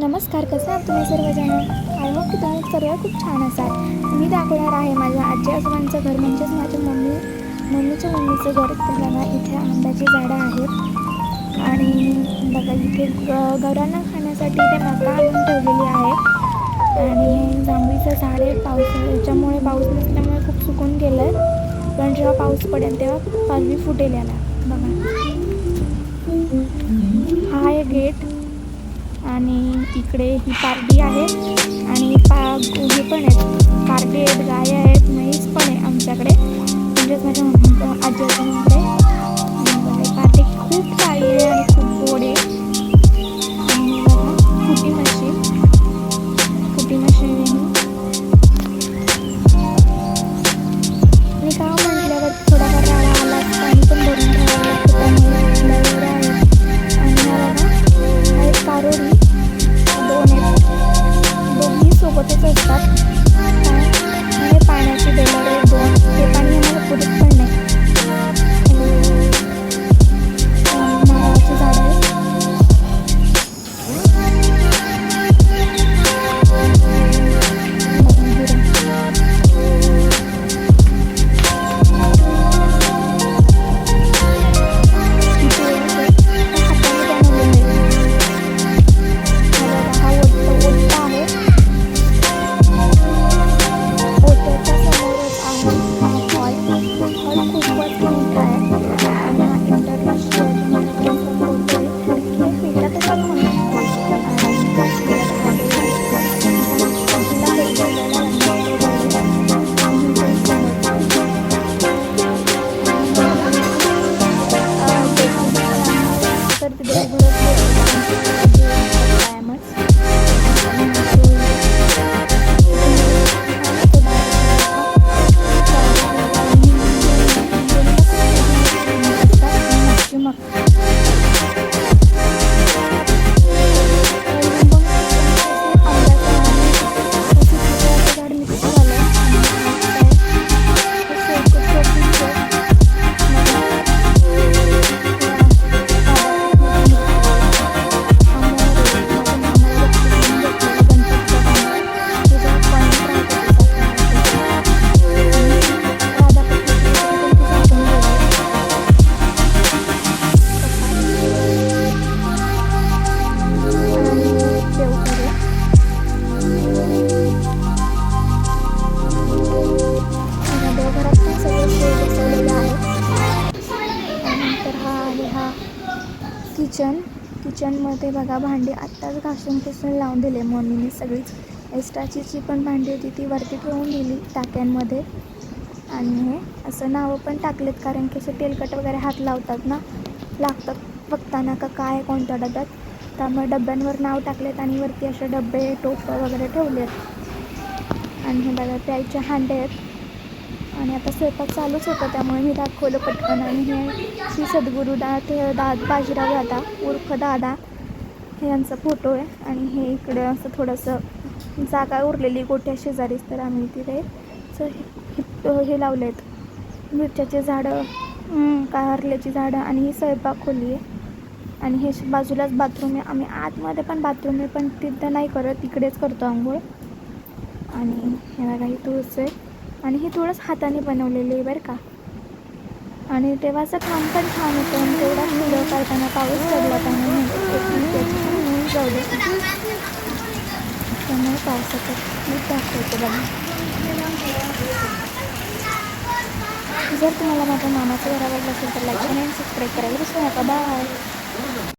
नमस्कार कसं आहात तुम्ही सर्वजण? आय होप की तुम्ही सर्व खूप छान असाल. मी दाखवणार आहे माझ्या आजी आजोबांचं घर म्हणजेच माझ्या मम्मी मम्मीच्या मम्मीचं घर. तर बघा इथे आंब्याची झाडं आहेत. आणि बघा इथे घरांना गवरांना खाण्यासाठी ते मका आणून ठेवलेली आहे. आणि जांभळीचं झाड आहे पाऊस याच्यामुळे पाऊस नसल्यामुळे खूप सुकून गेलं आहे पण जेव्हा पाऊस पडेल तेव्हा पालवी फुटेल याला. बघा. हा आहे गेट. आणि इकडे ही पारडी आहे. आणि पा हे पण आहेत. पारडी आहेत गाय आहेत म्हैस पण आहे आमच्याकडे. म्हणजेच माझ्या मम्मी आजी आजोबांकडे पारडी खूप काळी आहे आणि खूप गोड आहे. आणि बघा कुटी मशीन कुटी हे पाण्याची बेलर आहे दोन ते पाणी किचन किचनमध्ये बघा भांडी आत्ताच घासून पुसून लावून दिले. मम्मीने सगळीच एक्स्ट्राची जी पण भांडी होती ती वरती ठेवून दिली टाक्यांमध्ये. आणि हे असं नावं पण टाकलेत कारण की असे तेलकट वगैरे हात लावतात ना लागतात बघताना का काय कोणत्या डब्यात. त्यामुळे डब्यांवर नाव टाकलेत आणि वरती असे डबे टोपं वगैरे ठेवलेत. आणि हे बघा प्यायचे हांडे आहेत. आणि आता स्वयंपाक चालूच होता त्यामुळे मी दाखवलं पटकन आणि हे श्री सद्गुरू दा ते दाद बाजीराव दादा उर्फ दादा हे यांचा फोटो आहे. आणि हे इकडे असं थोडंसं जागा उरलेली गोठ्या शेजारीच तर आम्ही तिथे असं हे- लावले आहेत मिरच्याचे झाडं कारल्याची झाडं आणि ही स्वयंपाक खोली आहे. आणि हे बाजूलाच बाथरूम आहे. आम्ही आतमध्ये पण बाथरूम आहे पण तिथं नाही करत तिकडेच करतो आंघोळ. आणि हे बघा ही तुळस आहे. आणि हे थोडंच हाताने बनवलेली आहे बरं का. आणि तेव्हाचं काम पण छान होतं आणि तेवढा व्हिडिओ काढताना पाऊस पडला त्यामुळे जाऊ दे त्यामुळे पावसाचं मी बघा. जर तुम्हाला माझ्या मामाचं घर आवडलं असेल तर लाईक आणि सबस्क्राईब करायला विसरू नका. बाय